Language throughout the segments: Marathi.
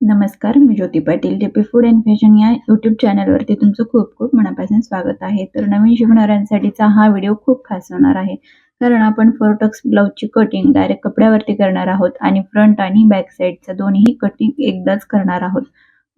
नमस्कार मी Jyoti Patil JP food and fashion या यूट्यूब चॅनलवरती तुमचं खूप खूप मनापासून स्वागत आहे. तर नवीन शिकणाऱ्यांसाठीचा हा व्हिडिओ खूप खास होणार आहे. कारण आपण फोरटक्स ब्लाऊजची कटिंग डायरेक्ट कपड्यावरती करणार आहोत आणि फ्रंट आणि बॅक साईडचं दोन्ही कटिंग एकदाच करणार आहोत.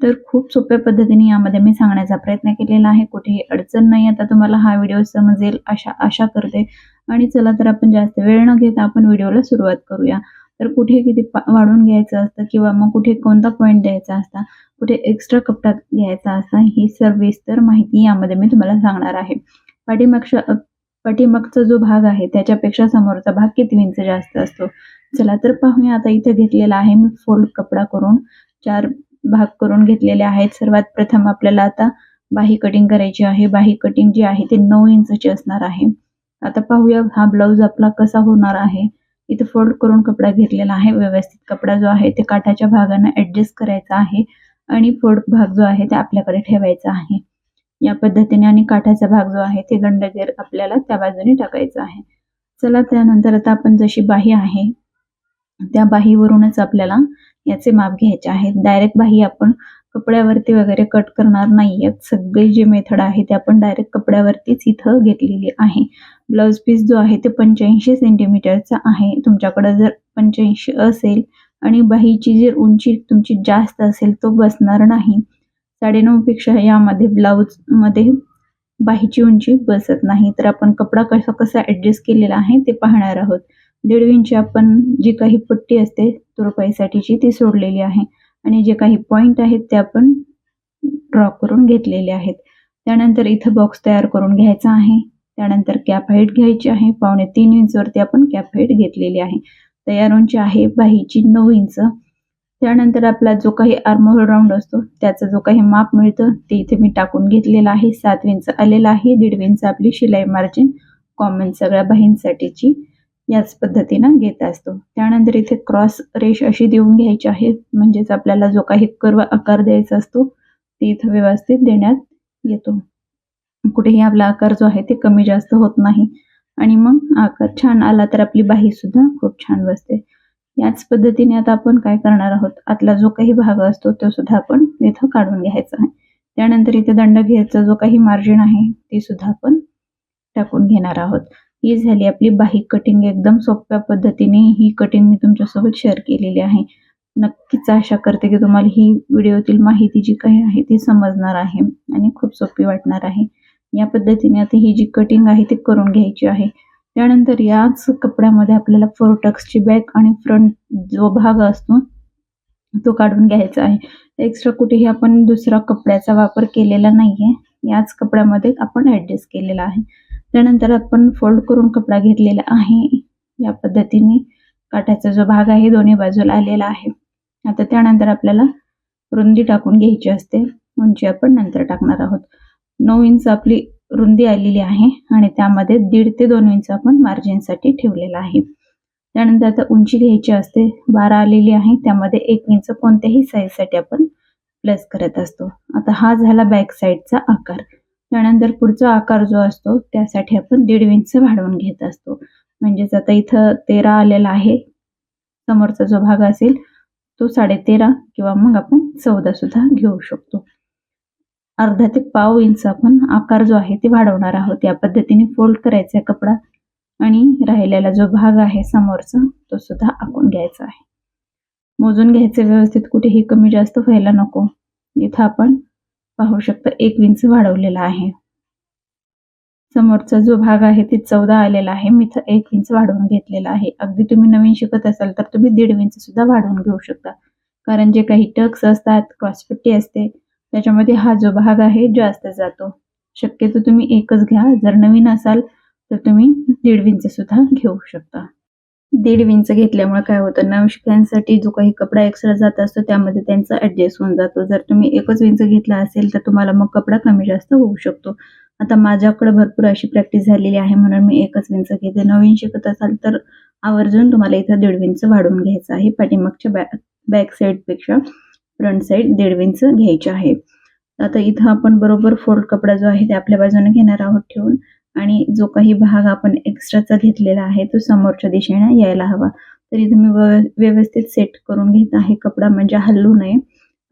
तर खूप सोप्या पद्धतीने यामध्ये मी सांगण्याचा प्रयत्न केलेला आहे. कुठेही अडचण नाही आता तुम्हाला हा व्हिडिओ समजेल अशा आशा करते. आणि चला तर आपण जास्त वेळ न घेता आपण व्हिडिओला सुरुवात करूया. तर कुठे किती पा वाढून घ्यायचं असतं किंवा मग कुठे कोणता पॉईंट द्यायचा असता कुठे एक्स्ट्रा कपडा घ्यायचा असता ही सविस्तर माहिती यामध्ये मी तुम्हाला सांगणार आहे. पाठीमागच्या पाठीमागचा जो भाग आहे त्याच्यापेक्षा समोरचा भाग किती इंच जास्त असतो? चला तर पाहूया. आता इथे घेतलेला आहे मी फोल्ड कपडा करून. चार भाग करून घेतलेले आहेत. सर्वात प्रथम आपल्याला आता बाही कटिंग करायची आहे. बाही कटिंग जी आहे ते नऊ इंचची असणार आहे. आता पाहूया हा ब्लाऊज आपला कसा होणार आहे. इथे फोल्ड करून कपडा घेतलेला आहे. व्यवस्थित कपडा जो आहे ते काठाच्या भागाने ऍडजस्ट करायचा आहे आणि फोल्ड भाग जो आहे ते आपल्याकडे ठेवायचा आहे. या पद्धतीने आणि काठाचा भाग जो आहे ते दंडगेर आपल्याला त्या बाजूने टाकायचा आहे. चला त्यानंतर आता आपण जशी बाही आहे त्या बाहीवरूनच आपल्याला याचे माप घ्यायचे आहे. डायरेक्ट बाही आपण कपड्यावरती वगैरे कट करणार नाही सगळे जे मेथड आहे ते आपण डायरेक्ट कपड्यावरतीच इथं घेतलेली आहे. ब्लाउज पीस जो आहे ते पंच्याऐंशी सेंटीमीटरचा आहे. तुमच्याकडे जर पंच्याऐंशी असेल आणि बाहीची जी उंची तुमची जास्त असेल तो बसणार नाही. साडेनऊ पेक्षा यामध्ये मध्ये बाहीची उंची बसत नाही. तर आपण कपडा कसा कसा ॲडजस्ट केलेला आहे ते पाहणार आहोत. दीड इंची आपण जी काही पट्टी असते तुरपाईसाठीची ती सोडलेली आहे. आणि जे काही पॉइंट आहेत ते आपण ड्रॉ करून घेतलेले आहेत. त्यानंतर इथं बॉक्स तयार करून घ्यायचा आहे. त्यानंतर कॅप हाईट घ्यायची आहे. पावणे तीन इंचवरती आपण कॅप हाईट घेतलेली आहे. तयार उंची आहे बाहीची नऊ इंच त्यानंतर आपला जो काही आर्मोल राऊंड असतो त्याचं जो काही माप मिळतं ते इथे मी टाकून घेतलेलं आहे. सात इंच आलेलं आहे. दीड इंच आपली शिलाई मार्जिन कॉमन सगळ्या बाहींसाठीची याच पद्धतीनं घेत असतो. त्यानंतर इथे क्रॉस रेष अशी देऊन घ्यायची आहे. म्हणजेच आपल्याला जो काही कर्व आकार द्यायचा असतो ते इथं व्यवस्थित देण्यात येतो. कुठेही आपला आकार जो आहे ते कमी जास्त होत नाही. आणि मग आकार छान आला तर आपली बाही सुद्धा खूप छान बसते. याच पद्धतीने आता आपण काय करणार आहोत? आतला जो काही भाग असतो तो सुद्धा आपण इथं काढून घ्यायचा आहे. त्यानंतर इथे दंड घ्यायचा जो काही मार्जिन आहे ते सुद्धा आपण टाकून घेणार आहोत. ही झाली आपली बाही कटिंग एकदम सोप्या पद्धतीने ही कटिंग मी तुमच्यासोबत शेअर केलेली आहे. नक्कीच आशा करते की तुम्हाला ही व्हिडिओतील माहिती जी काही आहे ती समजणार आहे आणि खूप सोपी वाटणार आहे. या पद्धतीने आता ही जी कटिंग आहे ती करून घ्यायची आहे. त्यानंतर याच कपड्यामध्ये आपल्याला फोरटक्सची बॅक आणि फ्रंट जो भाग असतो तो काढून घ्यायचा आहे. एक्स्ट्रा कुठेही आपण दुसरा कपड्याचा वापर केलेला नाहीये. याच कपड्यामध्ये आपण ऍडजस्ट केलेला आहे. त्यानंतर आपण फोल्ड करून कपडा घेतलेला आहे. या पद्धतीने काठाचा जो भाग आहे दोन्ही बाजूला आलेला आहे. आता त्यानंतर आपल्याला रुंदी टाकून घ्यायची असते. उंची आपण नंतर टाकणार आहोत. नऊ इंच आपली रुंदी आलेली आहे आणि त्यामध्ये दीड ते दोन इंच आपण मार्जिनसाठी ठेवलेला आहे. त्यानंतर आता उंची घ्यायची असते बारा आलेली आहे त्यामध्ये एक इंच कोणत्याही साईजसाठी आपण प्लस करत असतो. आता हा झाला बॅक साईडचा आकार. त्यानंतर पुढचा आकार जो असतो त्यासाठी आपण दीड इंच वाढवून घेत असतो. म्हणजेच आता इथं तेरा आलेला आहे समोरचा जो भाग असेल तो साडे तेरा किंवा मग आपण चौदा सुद्धा घेऊ शकतो. अर्धा ते पाव इंच आपण आकार जो आहे ते वाढवणार आहोत. या पद्धतीने फोल्ड करायचा कपडा आणि राहिलेला जो भाग आहे समोरचा तो सुद्धा आखून घ्यायचा आहे. मोजून घ्यायचं व्यवस्थित कुठेही कमी जास्त व्हायला नको. इथं आपण पाहू शकता एक इंच वाढवलेला आहे. समोरचा जो भाग आहे ते चौदा आलेला आहे. मी इथं एक इंच वाढवून घेतलेला आहे. अगदी तुम्ही नवीन शिकत असाल तर तुम्ही दीड इंच सुद्धा वाढवून घेऊ शकता. कारण जे काही टक्स असतात क्रॉसपट्टी असते त्याच्यामध्ये हा जो भाग आहे जास्त जातो. शक्यतो तुम्ही एकच घ्या. जर नवीन असाल तर तुम्ही दीड विंच सुद्धा घेऊ शकता. दीड विंच घेतल्यामुळे काय होतं नवशिक्यांसाठी जो काही कपडा एक्स्ट्रा जात असतो त्यामध्ये त्यांचा ॲडजस्ट होऊन जातो. जर तुम्ही एकच विंच घेतला असेल तर तुम्हाला मग कपडा कमी जास्त होऊ शकतो. आता माझ्याकडे भरपूर अशी प्रॅक्टिस झालेली आहे म्हणून मी एकच विंच घेते. नवीन शिकत असाल तर आवर्जून तुम्हाला इथं दीड विंच वाढवून घ्यायचं आहे पाठीमागच्या बॅक बॅक साईडपेक्षा फ्रंट साईड दीड विंच घ्यायचे आहे. आता इथं आपण बरोबर फोल्ड कपडा जो आहे ते आपल्या बाजूने घेणार आहोत ठेवून. आणि जो काही भाग आपण एक्स्ट्राचा घेतलेला आहे तो समोरच्या दिशेने यायला हवा. तर इथे मी व्यवस्थित सेट करून घेत आहे कपडा म्हणजे हल्लू नये.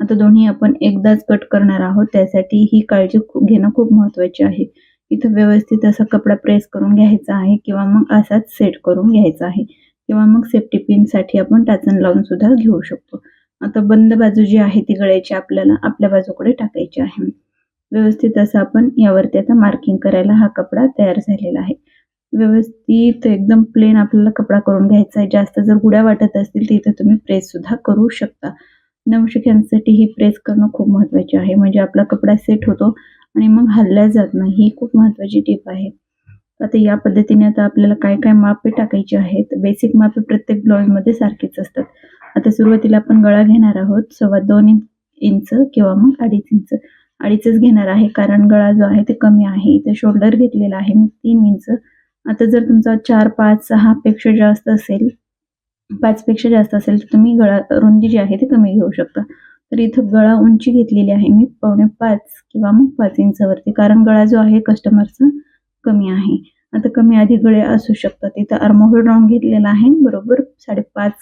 आता दोन्ही आपण एकदाच कट करणार आहोत त्यासाठी ही काळजी खूप- घेणं खूप महत्वाची आहे. इथं व्यवस्थित असा कपडा प्रेस करून घ्यायचा आहे किंवा मग असाच सेट करून घ्यायचा आहे. किंवा मग सेफ्टी पिनसाठी आपण टाचण लावून सुद्धा घेऊ शकतो. आता बंद बाजू जी आहे ती गळ्याची आपल्याला आपल्या बाजूकडे टाकायची आहे. व्यवस्थित असं आपण यावरती आता मार्किंग करायला हा कपडा तयार झालेला आहे. व्यवस्थित एकदम प्लेन आपल्याला कपडा करून घ्यायचा आहे. जास्त जर गुड्या वाटत असतील तर इथे तुम्ही प्रेस सुद्धा करू शकता. नवशिक्यांसाठी ही प्रेस करणं खूप महत्त्वाचे आहे. म्हणजे आपला कपडा सेट होतो आणि मग हल्ल्या जात नाही. ही खूप महत्वाची टिप आहे. आता या पद्धतीने आता आपल्याला काय काय मापे टाकायची आहेत? बेसिक मापे प्रत्येक ब्लाउजमध्ये सारखीच असतात. आता सुरुवातीला आपण गळा घेणार आहोत. सव्वा दोन इंच इंच किंवा मग अडीच इंच. अडीचच घेणार आहे कारण गळा जो आहे ते कमी आहे. इथे शोल्डर घेतलेला आहे मी तीन इंच. आता जर तुमचा चार पाच सहा पेक्षा जास्त असेल पाच पेक्षा जास्त असेल तर तुम्ही गळा रुंदी जी आहे ती कमी घेऊ शकता. तर इथं गळा उंची घेतलेली आहे मी पावणे पाच किंवा मग पाच इंचावरती कारण गळा जो आहे कस्टमरचा कमी आहे. आता कमी अधिक गळे असू शकतात. इथं आर्महोल राऊंड घेतलेला आहे बरोबर साडेपाच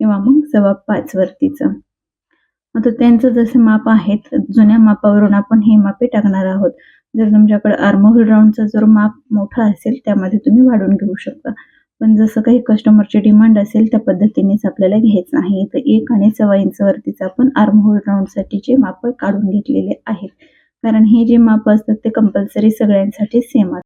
किंवा मग सव्वा पाच वरतीचं. आता त्यांचं जसे माप आहेत जुन्या मापावरून आपण हे मापे टाकणार आहोत. जर तुमच्याकडे आर्महोल राऊंडचा जर माप मोठा असेल त्यामध्ये तुम्ही वाढून घेऊ शकता. पण जसं काही कस्टमरची डिमांड असेल त्या पद्धतीनेच आपल्याला घ्यायचं आहे. तर एक आणि सव्वा इंचवरतीच आपण आर्महोल राऊंडसाठीचे माप काढून घेतलेले आहेत. कारण हे जे माप असतात ते कंपल्सरी सगळ्यांसाठी सेम असतात.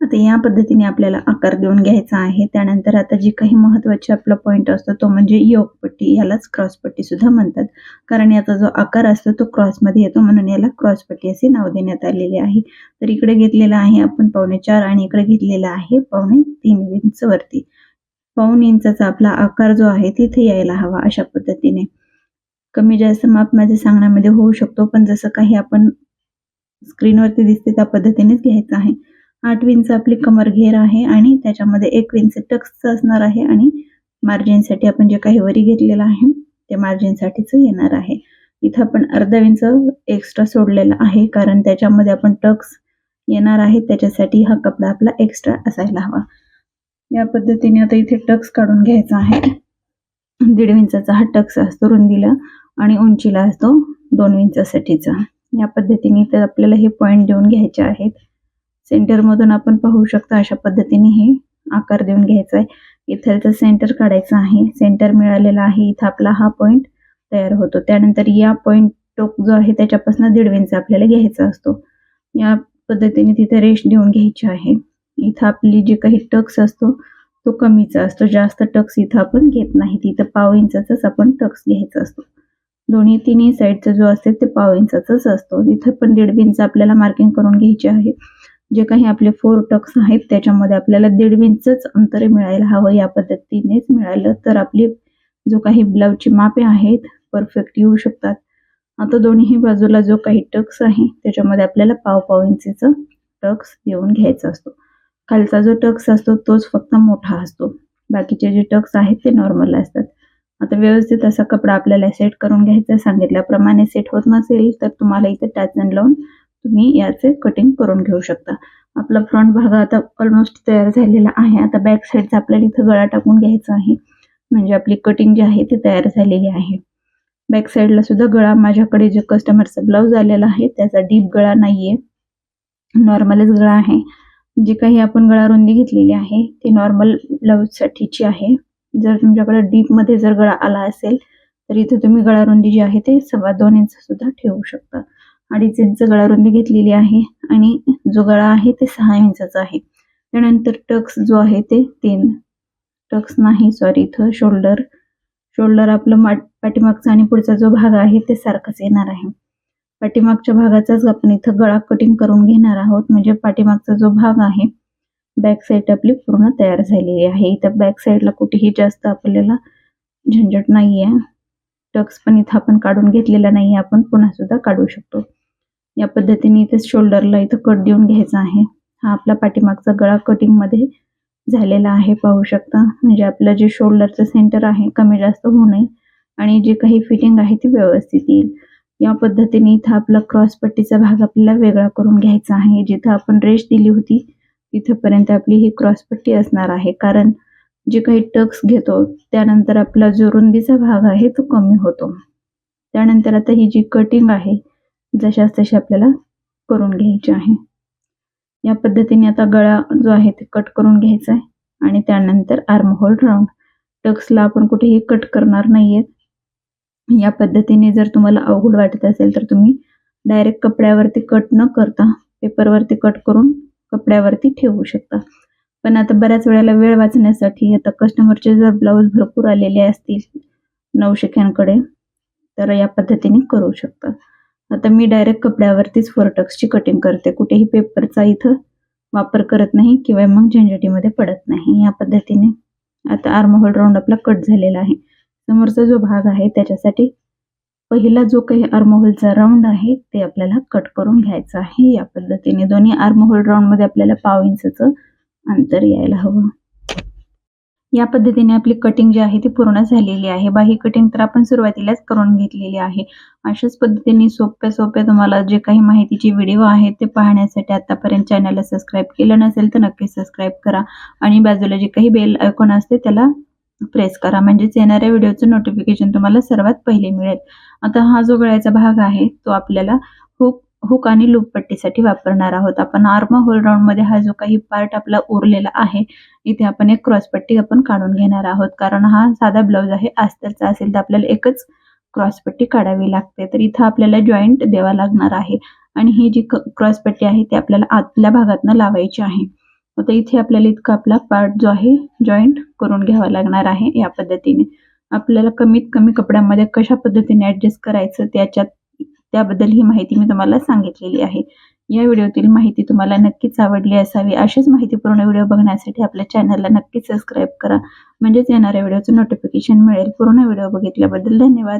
आता या पद्धतीने आपल्याला आकार देऊन घ्यायचा आहे. त्यानंतर आता जे काही महत्वाची आपला पॉईंट असतो तो म्हणजे योगपट्टी यालाच क्रॉसपट्टी सुद्धा म्हणतात. कारण याचा जो आकार असतो तो क्रॉसमध्ये येतो. म्हणून याला क्रॉसपट्टी असे नाव देण्यात आलेले आहे. तर इकडे घेतलेला आहे आपण पावणे चार आणि इकडे घेतलेला आहे पावणे तीन इंच वरती. पाऊन इंचाचा आपला आकार जो आहे तिथे यायला हवा अशा पद्धतीने. कमी जास्त माप माझ्या सांगण्यामध्ये होऊ शकतो पण जसं काही आपण स्क्रीनवरती दिसते त्या पद्धतीनेच घ्यायचं आहे. आठ विंच आपली कमर घेर आहे आणि त्याच्यामध्ये एक विंच टक्सचं असणार आहे आणि मार्जिनसाठी आपण जे काही वरी घेतलेलं आहे ते मार्जिनसाठीच येणार आहे. इथं आपण अर्धा विंच एक्स्ट्रा सोडलेला आहे कारण त्याच्यामध्ये आपण टक्स येणार आहे त्याच्यासाठी हा कपडा आपला एक्स्ट्रा असायला हवा. या पद्धतीने आता इथे टक्स काढून घ्यायचा आहे. दीड विंचाचा हा टक्स असतो रुंदीला आणि उंचीला असतो दोन विंचासाठीचा या पद्धतीने इथे आपल्याला हे पॉईंट देऊन घ्यायचे आहेत. सेंटरमधून आपण पाहू शकता अशा पद्धतीने हे आकार देऊन घ्यायचा आहे इथलचं सेंटर काढायचं आहे. सेंटर मिळालेला आहे. इथं आपला हा पॉईंट तयार होतो. त्यानंतर या पॉईंट टोक जो आहे त्याच्यापासून दीड इंच आपल्याला घ्यायचा असतो. या पद्धतीने तिथे रेश देऊन घ्यायची आहे. इथं आपली जे काही टक्स असतो तो कमीचा असतो. जास्त टक्स इथं आपण घेत नाही. तिथं पाव इंचाचाच आपण टक्स घ्यायचा असतो. दोन्ही तिन्ही साईडचा जो असते ते पाव इंचाचाच असतो. इथं पण दीड इंच आपल्याला मार्किंग करून घ्यायची आहे. जे काही आपले फोर टक्स आहेत त्याच्यामध्ये आपल्याला दीड इंचच अंतर मिळायला हवं या पद्धतीनेच मिळालं तर आपली जो काही ब्लाऊजची मापे आहेत परफेक्ट येऊ शकतात. आता दोन्ही बाजूला जो काही टक्स आहे त्याच्यामध्ये आपल्याला पाव पाव इंचीचं टक्स देऊन घ्यायचा असतो. खालचा जो टक्स असतो तोच फक्त मोठा असतो. बाकीचे जे टक्स आहेत ते नॉर्मल असतात. आता व्यवस्थित असा कपडा आपल्याला सेट करून घ्यायचा सांगितल्याप्रमाणे सेट होत नसेल तर तुम्हाला इथे टाचन लावून तुम्ही याचे कटिंग करून घेऊ शकता. आपला फ्रंट भाग आता ऑलमोस्ट तयार झालेला आहे. आता बॅक साईडचा आपल्याला इथं गळा टाकून घ्यायचा आहे. म्हणजे आपली कटिंग जी आहे ती तयार झालेली आहे. बॅक साईडला सुद्धा गळा. माझ्याकडे जे कस्टमरचा ब्लाऊज आलेला आहे त्याचा डीप गळा नाहीये. नॉर्मलच गळा आहे. जी काही आपण गळा रुंदी घेतलेली आहे ती नॉर्मल ब्लाऊजसाठीची आहे. जर तुमच्याकडे डीपमध्ये जर गळा आला असेल तर इथे तुम्ही गळा रुंदी जी आहे ते सव्वा दोन इंच सुद्धा ठेवू शकता. अडीच इंच गळा रुंदी घेतलेली आहे आणि जो गळा आहे ते सहा इंचाचा आहे. त्यानंतर टक्स जो आहे ते तीन. टक्स नाही सॉरी इथं शोल्डर शोल्डर आपलं माट पाठीमागचा आणि पुढचा जो भाग आहे ते सारखाच येणार आहे. पाठीमागच्या भागाचाच आपण इथं गळा कटिंग करून घेणार आहोत. म्हणजे पाठीमागचा जो भाग आहे बॅक साईड आपली पूर्ण तयार झालेली आहे. इथं बॅक साईडला कुठेही जास्त आपल्याला झंझट नाही आहे टक्स पण इथं आपण काढून घेतलेला नाही आपण पुन्हा सुद्धा काढू शकतो. या पद्धतीने इथे शोल्डरला इथं कट देऊन घ्यायचा आहे. हा आपला पाठीमागचा गळा कटिंगमध्ये झालेला आहे पाहू शकता. म्हणजे आपलं जे शोल्डरचं सेंटर आहे कमी जास्त होऊ नये. आणि जे काही फिटिंग आहे ती व्यवस्थित येईल. या पद्धतीने इथं आपला क्रॉस पट्टीचा भाग आपल्याला वेगळा करून घ्यायचा आहे. जिथं आपण रेश दिली होती तिथपर्यंत आपली ही क्रॉस पट्टी असणार आहे. कारण जे काही टक्स घेतो त्यानंतर आपला जो रुंदीचा भाग आहे तो कमी होतो. त्यानंतर आता ही जी कटिंग आहे जशाच तशी आपल्याला करून घ्यायची आहे. या पद्धतीने आता गळा जो आहे ते कट करून घ्यायचा आहे आणि त्यानंतर आर्म होल राऊंड टक्सला आपण कुठेही कट करणार नाहीयेत या पद्धतीने जर तुम्हाला अवघड वाटत असेल तर तुम्ही डायरेक्ट कपड्यावरती कट न करता पेपरवरती कट करून कपड्यावरती ठेवू शकता. पण आता बऱ्याच वेळेला वेळ वाचण्यासाठी आता कस्टमरचे जर ब्लाऊज भरपूर आलेले असतील नवशिक्यांकडे तर या पद्धतीने करू शकता. आता मी डायरेक्ट कपड्यावरतीच फोरटक्सची कटिंग करते. कुठेही पेपरचा इथं वापर करत नाही किंवा मग झंझटीमध्ये पडत नाही या पद्धतीने. आता आर्महोल राऊंड आपला कट झालेला आहे. समोरचा जो भाग आहे त्याच्यासाठी पहिला जो काही आर्महोलचा राऊंड आहे ते आपल्याला कट करून घ्यायचा आहे या पद्धतीने. दोन्ही आर्महोल राऊंडमध्ये आपल्याला पाव इंचचं अंतर यायला हवं. या पद्धतीने आपली कटिंग जी आहे ती पूर्ण झालेली आहे. बाही कटिंग तर आपण सुरुवातीलाच करून घेतलेली आहे. अशाच पद्धतीने सोप्या सोप्या तुम्हाला जे काही माहितीचे व्हिडिओ आहेत ते पाहण्यासाठी आतापर्यंत चॅनलला सबस्क्राईब केलं नसेल तर नक्की सबस्क्राईब करा. आणि बाजूला जे काही बेल आयकॉन असते त्याला प्रेस करा. म्हणजेच येणाऱ्या व्हिडिओचं नोटिफिकेशन तुम्हाला सर्वात पहिले मिळेल. आता हा जो गळ्याचा भाग आहे तो आपल्याला हुक हुक आणि लूप पट्टीसाठी वापरणार आहोत. आपण आर्म होल राऊंडमध्ये हा जो काही पार्ट आपला उरलेला आहे इथे आपण एक क्रॉस पट्टी आपण काढून घेणार आहोत. कारण हा साधा ब्लाऊज आहे अस्तरचा असेल तर आपल्याला एकच क्रॉस पट्टी काढावी लागते. तर इथं आपल्याला जॉईंट द्यावा लागणार आहे. आणि ही जी क्रॉस पट्टी आहे ती आपल्याला आतल्या भागातनं लावायची आहे. तर इथे आपल्याला इतका आपला पार्ट जो आहे जॉईंट करून घ्यावा लागणार आहे या पद्धतीने. आपल्याला कमीत कमी कपड्यामध्ये कशा पद्धतीने ऍडजस्ट करायचं त्याच्यात त्याबद्दल ही माहिती मी तुम्हाला सांगितलेली आहे. या व्हिडिओतील माहिती तुम्हाला नक्कीच आवडली असावी. अशीच माहितीपूर्ण व्हिडिओ बघण्यासाठी आपल्या चॅनलला नक्कीच सबस्क्राईब करा. म्हणजेच येणाऱ्या व्हिडिओचं नोटिफिकेशन मिळेल. पूर्ण व्हिडिओ बघितल्याबद्दल धन्यवाद.